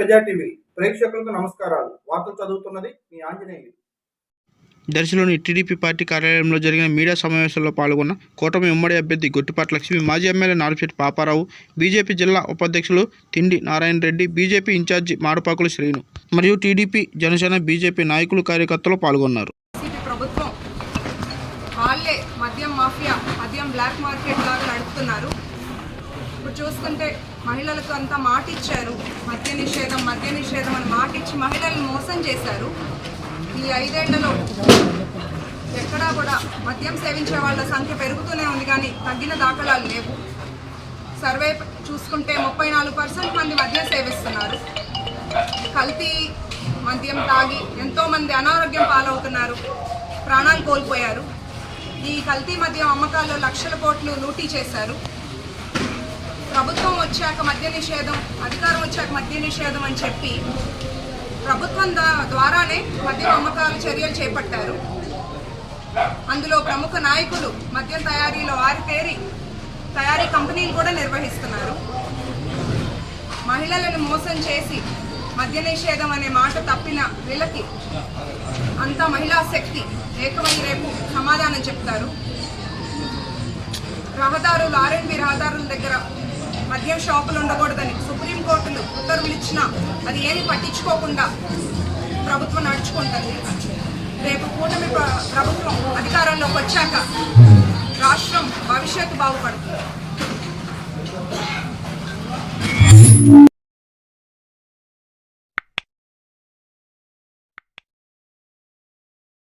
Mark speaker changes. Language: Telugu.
Speaker 1: ప్రజా టీవీ ప్రేక్షకులకు నమస్కారాలు. వార్తలు చదువుతున్నది మీ ఆంజనేయులు.
Speaker 2: దర్శిలోని టీడీపీ పార్టీ కార్యాలయంలో జరిగిన మీడియా సమావేశంలో పాల్గొన్న కూటమి ఉమ్మడి అభ్యర్థి గొట్టిపాటి లక్ష్మి మాజీ ఎమ్మెల్యే నాలుపేటి పాపారావు బీజేపీ జిల్లా ఉపాధ్యక్షులు తిండి నారాయణ రెడ్డి బీజేపీ ఇన్ఛార్జి మాడపాకుల శ్రీను మరియు టీడీపీ జనసేన బీజేపీ నాయకులు కార్యకర్తలు పాల్గొన్నారు.
Speaker 3: ప్రభుత్వం మద్యం మాఫియా మద్యం బ్లాక్ మార్కెట్ లాగా నడుపుతున్నారు. ఇప్పుడు చూసుకుంటే మహిళలకు అంతా మాట ఇచ్చారు. మద్య నిషేధం మద్య నిషేధం అని మాట ఇచ్చి మహిళల్ని మోసం చేశారు. ఈ ఐదేళ్ళలో ఎక్కడా కూడా మద్యం సేవించే వాళ్ళ సంఖ్య పెరుగుతూనే ఉంది కానీ తగ్గిన దాఖలాలు లేవు. సర్వే చూసుకుంటే ముప్పై నాలుగు పర్సెంట్ మంది మద్యం సేవిస్తున్నారు. కల్తీ మద్యం తాగి ఎంతోమంది అనారోగ్యం పాలవుతున్నారు. ప్రాణాలు కోల్పోయారు. ఈ కల్తీ మద్యం అమ్మకాల్లో లక్షల కోట్లు లూటీ చేశారు. ప్రభుత్వం వచ్చాక మద్య నిషేధం అధికారం వచ్చాక మద్య నిషేధం అని చెప్పి ప్రభుత్వం దా- ద్వారానే మద్యం అమ్మకాల చర్యలు చేపట్టారు. అందులో ప్రముఖ నాయకులు మద్యం తయారీలో ఆరితేరి తయారీ కంపెనీలు కూడా నిర్వహిస్తున్నారు. మహిళలను మోసం చేసి మద్య నిషేధం అనే మాట తప్పిన వీళ్ళకి అంతా మహిళా శక్తి ఏకమై రేపు సమాధానం చెప్తారు. రహదారులు ఆర్ఎండ్బి రహదారుల దగ్గర మద్యం షాపులు ఉండకూడదని సుప్రీంకోర్టులు ఉత్తర్వులు ఇచ్చినా అది ఏమి పట్టించుకోకుండా ప్రభుత్వం నడుచుకుంటుంది. రేపు కూటమి ప్రభుత్వం అధికారంలోకి వచ్చాక రాష్ట్రం భవిష్యత్తు బాగుపడుతుంది.